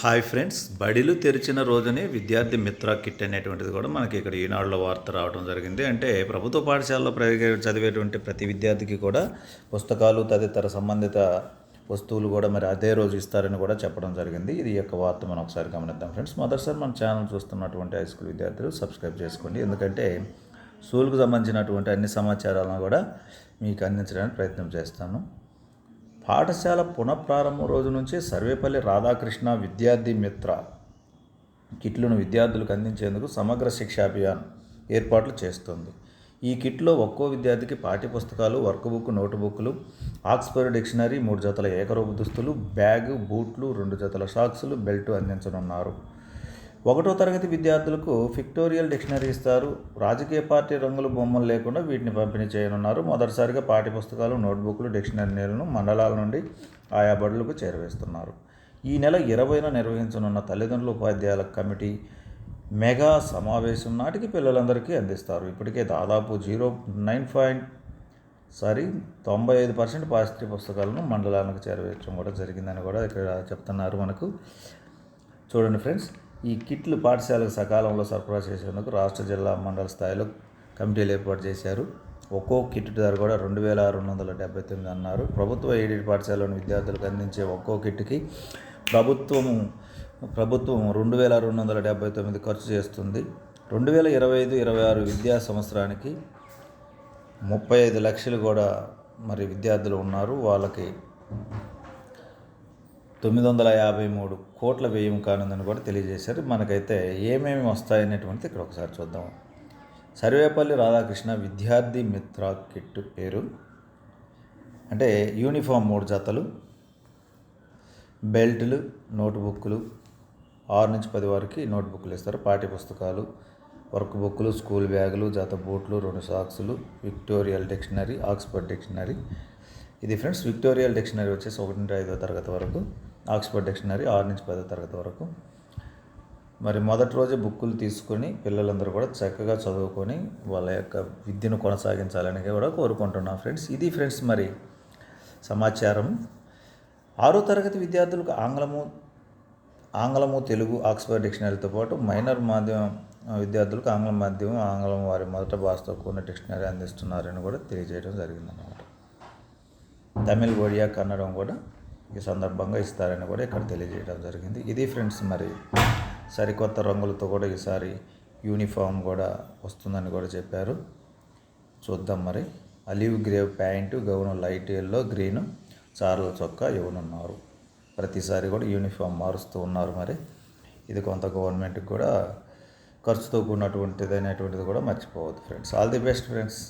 Hi friends బడిలు తెరిచిన రోజునే విద్యార్థి మిత్ర కిట్ అనేటువంటిది కూడా మనకి ఇక్కడ ఈనాడులో వార్త రావడం జరిగింది. అంటే ప్రభుత్వ పాఠశాలలో చదివేటువంటి ప్రతి విద్యార్థికి కూడా పుస్తకాలు తదితర సంబంధిత వస్తువులు కూడా మరి అదే రోజు ఇస్తారని కూడా చెప్పడం జరిగింది. ఇది యొక్క వార్త మనం ఒకసారి గమనిద్దాం ఫ్రెండ్స్. మొదటిసారి మన ఛానల్ చూస్తున్నటువంటి హై స్కూల్ విద్యార్థులు సబ్స్క్రైబ్ చేసుకోండి. ఎందుకంటే స్కూల్కు సంబంధించినటువంటి అన్ని సమాచారాలను కూడా మీకు అందించడానికి ప్రయత్నం చేస్తాను. పాఠశాల పునఃప్రారంభం రోజు నుంచి సర్వేపల్లి రాధాకృష్ణ విద్యార్థి మిత్ర కిట్లను విద్యార్థులకు అందించేందుకు సమగ్ర శిక్షాభియాన్ ఏర్పాట్లు చేస్తుంది. ఈ కిట్లో ఒక్కో విద్యార్థికి పాఠ్యపుస్తకాలు వర్క్ బుక్ ఆక్స్ఫర్డ్ డిక్షనరీ మూడు జతల ఏకరూప దుస్తులు బ్యాగు బూట్లు రెండు జతల సాక్సులు బెల్ట్ అందించనున్నారు. ఒకటో తరగతి విద్యార్థులకు ఫిక్టోరియల్ డిక్షనరీ ఇస్తారు. రాజకీయ పార్టీ రంగుల బొమ్మలు లేకుండా వీటిని పంపిణీ చేయనున్నారు. మొదటిసారిగా పాఠ్యపుస్తకాలు నోట్బుక్లు డిక్షనరీలను మండలాల నుండి ఆయా బడులకు చేరవేస్తున్నారు. ఈ నెల ఇరవైన నిర్వహించనున్న తల్లిదండ్రుల ఉపాధ్యాయుల కమిటీ మెగా సమావేశం నాటికి పిల్లలందరికీ అందిస్తారు. ఇప్పటికే దాదాపు జీరో నైన్ పాయింట్ సారీ తొంభై ఐదు పర్సెంట్ పాఠ్య పుస్తకాలను మండలానికి చేరవేయడం కూడా జరిగిందని కూడా ఇక్కడ చెప్తున్నారు మనకు. చూడండి ఫ్రెండ్స్ ఈ కిట్లు పాఠశాలకు సకాలంలో సరఫరా చేసేందుకు రాష్ట్ర జిల్లా మండల స్థాయిలో కమిటీలు ఏర్పాటు చేశారు. ఒక్కో కిట్ ధర కూడా రెండు వేల రెండు వందల డెబ్బై తొమ్మిది అన్నారు. ప్రభుత్వ ఎయిడెడ్ పాఠశాలలోని విద్యార్థులకు అందించే ఒక్కో కిట్కి ప్రభుత్వము ప్రభుత్వం రెండు వేల రెండు వందల డెబ్బై తొమ్మిది ఖర్చు చేస్తుంది. రెండు వేల ఇరవై ఐదు ఇరవై ఆరు విద్యా సంవత్సరానికి ముప్పై ఐదు లక్షలు కూడా మరి విద్యార్థులు ఉన్నారు. వాళ్ళకి తొమ్మిది వందల యాభై మూడు కోట్ల వ్యయం కానుందని కూడా తెలియజేశారు. మనకైతే ఏమేమి వస్తాయనేటువంటిది ఇక్కడ ఒకసారి చూద్దాం. సర్వేపల్లి రాధాకృష్ణ విద్యార్థి మిత్ర కిట్ పేరు. అంటే యూనిఫామ్ మూడు జతలు బెల్ట్లు నోట్బుక్లు ఆరు నుంచి పది వరకు నోట్బుక్లు ఇస్తారు. పాఠ్య పుస్తకాలు వర్క్ బుక్లు స్కూల్ బ్యాగులు జత బూట్లు రెండు సాక్సులు విక్టోరియల్ డిక్షనరీ ఆక్స్ఫర్డ్ డిక్షనరీ. ఇది ఫ్రెండ్స్ విక్టోరియల్ డిక్షనరీ వచ్చేసి ఒకటి నుండి ఐదో తరగతి వరకు. ఆక్స్ఫర్డ్ డిక్షనరీ ఆరు నుంచి పదో తరగతి వరకు. మరి మొదటి రోజు బుక్కులు తీసుకొని పిల్లలందరూ కూడా చక్కగా చదువుకొని వాళ్ళ యొక్క విద్యను కొనసాగించాలని కూడా కోరుకుంటున్నాం ఫ్రెండ్స్. ఇది ఫ్రెండ్స్ మరి సమాచారం. ఆరో తరగతి విద్యార్థులకు ఆంగ్లము ఆంగ్లము తెలుగు ఆక్స్ఫర్డ్ డిక్షనరీతో పాటు మైనర్ మాధ్యమం విద్యార్థులకు ఆంగ్ల మాధ్యమం ఆంగ్లం వారి మొదట భాషతో కూడిన డిక్షనరీ అందిస్తున్నారని కూడా తెలియజేయడం జరిగిందన్నమాట. తమిళ్ ఒడియా కన్నడం కూడా ఈ సందర్భంగా ఇస్తారని కూడా ఇక్కడ తెలియజేయడం జరిగింది. ఇది ఫ్రెండ్స్ మరి సరికొత్త రంగులతో కూడా ఈసారి యూనిఫామ్ కూడా వస్తుందని కూడా చెప్పారు. చూద్దాం మరి. Olive grey pant gown light yellow green చార్ల చొక్కా ఇవ్వనున్నారు ప్రతిసారి కూడా యూనిఫామ్ మారుస్తూ ఉన్నారు మరి. ఇది కొంత గవర్నమెంట్కి కూడా ఖర్చుతో కూడినటువంటిది అనేటువంటిది కూడా మర్చిపోవద్దు friends. All the best friends.